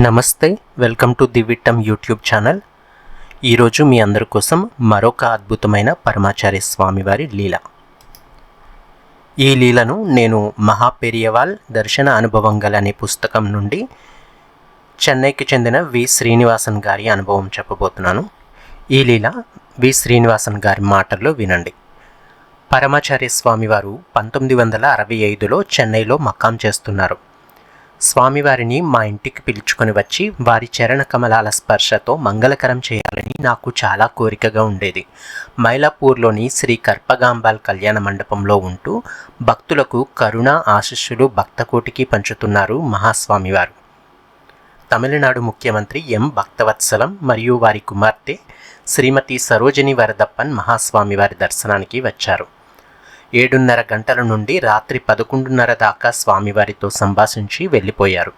Namaste welcome to the Vittam YouTube channel. ఈరోజు మీ అందరి కోసం మరొక అద్భుతమైన పరమాచార్య స్వామివారి లీల. ఈ లీలను నేను మహాపెరియవాల్ దర్శన అనుభవం గల అనే పుస్తకం నుండి చెన్నైకి చెందిన వి. శ్రీనివాసన్ గారి అనుభవం చెప్పబోతున్నాను. ఈ లీల వి. శ్రీనివాసన్ గారి మాటల్లో వినండి. పరమాచార్య స్వామివారు పంతొమ్మిది వందల అరవై ఐదులో చెన్నైలో మకాం చేస్తున్నారు. స్వామివారిని మా ఇంటికి పిలుచుకొని వచ్చి వారి చరణ కమలాల స్పర్శతో మంగళకరం చేయాలని నాకు చాలా కోరికగా ఉండేది. మైలాపూర్లోని శ్రీ కర్పగాంబాల్ కళ్యాణ మండపంలో ఉంటూ భక్తులకు కరుణ ఆశిష్యులు భక్తకోటికి పంచుతున్నారు మహాస్వామివారు. తమిళనాడు ముఖ్యమంత్రి ఎం భక్తవత్సలం మరియు వారి కుమార్తె శ్రీమతి సరోజిని వరదప్పన్ మహాస్వామివారి దర్శనానికి వచ్చారు. ఏడున్నర గంటల నుండి రాత్రి పదకొండున్నర దాకా స్వామివారితో సంభాషించి వెళ్ళిపోయారు.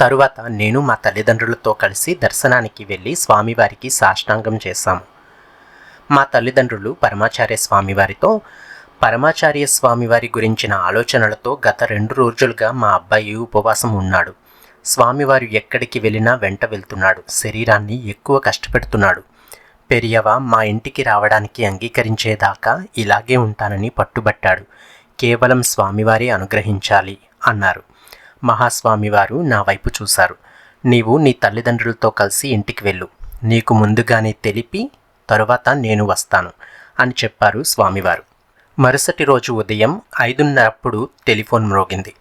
తరువాత నేను మా తల్లిదండ్రులతో కలిసి దర్శనానికి వెళ్ళి స్వామివారికి సాష్టాంగం చేశాము. మా తల్లిదండ్రులు పరమాచార్య స్వామివారితో పరమాచార్య స్వామివారి గురించిన ఆలోచనలతో గత రెండు రోజులుగా మా అబ్బాయి ఉపవాసం ఉన్నాడు. స్వామివారు ఎక్కడికి వెళ్ళినా వెంట వెళ్తున్నాడు. శరీరాన్ని ఎక్కువ కష్టపెడుతున్నాడు. పెరియవ మా ఇంటికి రావడానికి అంగీకరించేదాకా ఇలాగే ఉంటానని పట్టుబట్టాడు. కేవలం స్వామివారే అనుగ్రహించాలి అన్నారు. మహాస్వామివారు నా వైపు చూశారు. నీవు నీ తల్లిదండ్రులతో కలిసి ఇంటికి వెళ్ళు. నీకు ముందుగానే తెలిపి తరువాత నేను వస్తాను అని చెప్పారు స్వామివారు. మరుసటి రోజు ఉదయం ఐదున్నరప్పుడు టెలిఫోన్ మ్రోగింది.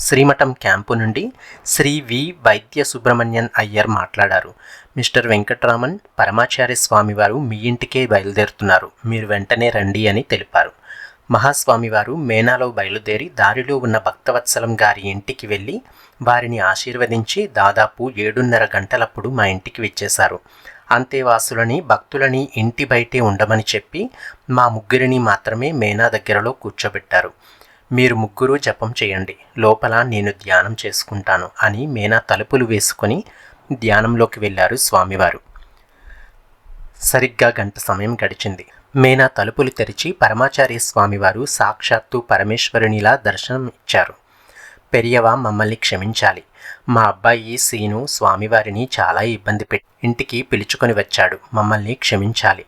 శ్రీమఠం క్యాంపు నుండి శ్రీ వి వైద్య సుబ్రహ్మణ్యన్ అయ్యర్ మాట్లాడారు. మిస్టర్ వెంకట్రామన్ పరమాచార్య స్వామివారు మీ ఇంటికే బయలుదేరుతున్నారు. మీరు వెంటనే రండి అని తెలిపారు. మహాస్వామివారు మేనాలో బయలుదేరి దారిలో ఉన్న భక్తవత్సలం గారి ఇంటికి వెళ్ళి వారిని ఆశీర్వదించి దాదాపు ఏడున్నర గంటలప్పుడు మా ఇంటికి విచ్చేశారు. అంతేవాసులని భక్తులని ఇంటి బయటే ఉండమని చెప్పి మా ముగ్గురిని మాత్రమే మేనా దగ్గరలో కూర్చోబెట్టారు. మీరు ముగ్గురు జపం చేయండి. లోపల నేను ధ్యానం చేసుకుంటాను అని మేనా తలుపులు వేసుకొని ధ్యానంలోకి వెళ్ళారు స్వామివారు. సరిగ్గా గంట సమయం గడిచింది. మేనా తలుపులు తెరిచి పరమాచార్య స్వామివారు సాక్షాత్తు పరమేశ్వరునిలా దర్శనం ఇచ్చారు. పెరియవ మమ్మల్ని క్షమించాలి. మా అబ్బాయి సీను స్వామివారిని చాలా ఇబ్బంది పెట్టి ఇంటికి పిలుచుకొని వచ్చాడు. మమ్మల్ని క్షమించాలి.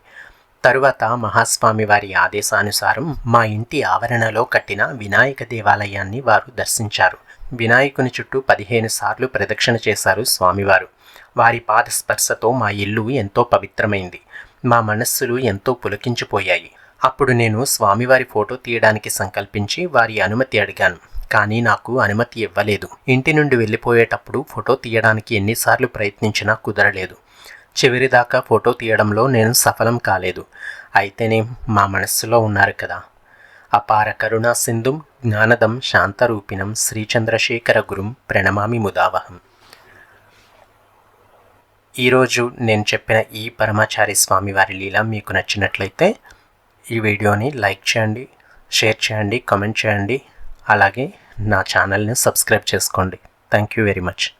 తరువాత మహాస్వామి వారి ఆదేశానుసారం మా ఇంటి ఆవరణలో కట్టిన వినాయక దేవాలయాన్ని వారు దర్శించారు. వినాయకుని చుట్టూ పదిహేను సార్లు ప్రదక్షిణ చేశారు స్వామివారు. వారి పాదస్పర్శతో మా ఇల్లు ఎంతో పవిత్రమైంది. మా మనస్సులు ఎంతో పులకించిపోయాయి. అప్పుడు నేను స్వామివారి ఫోటో తీయడానికి సంకల్పించి వారి అనుమతి అడిగాను. కానీ నాకు అనుమతి ఇవ్వలేదు. ఇంటి నుండి వెళ్ళిపోయేటప్పుడు ఫోటో తీయడానికి ఎన్నిసార్లు ప్రయత్నించినా కుదరలేదు. చివరిదాకా ఫోటో తీయడంలో నేను సఫలం కాలేదు. అయితేనే మా మనస్సులో ఉన్నారు కదా. అపార కరుణా సింధుం జ్ఞానదం శాంతరూపిణం శ్రీచంద్రశేఖర గురుం ప్రణమామి ముదావహం. ఈరోజు నేను చెప్పిన ఈ పరమాచారి స్వామి వారి లీల మీకు నచ్చినట్లయితే ఈ వీడియోని లైక్ చేయండి షేర్ చేయండి కామెంట్ చేయండి. అలాగే నా ఛానల్ని సబ్స్క్రైబ్ చేసుకోండి. Thank you very much.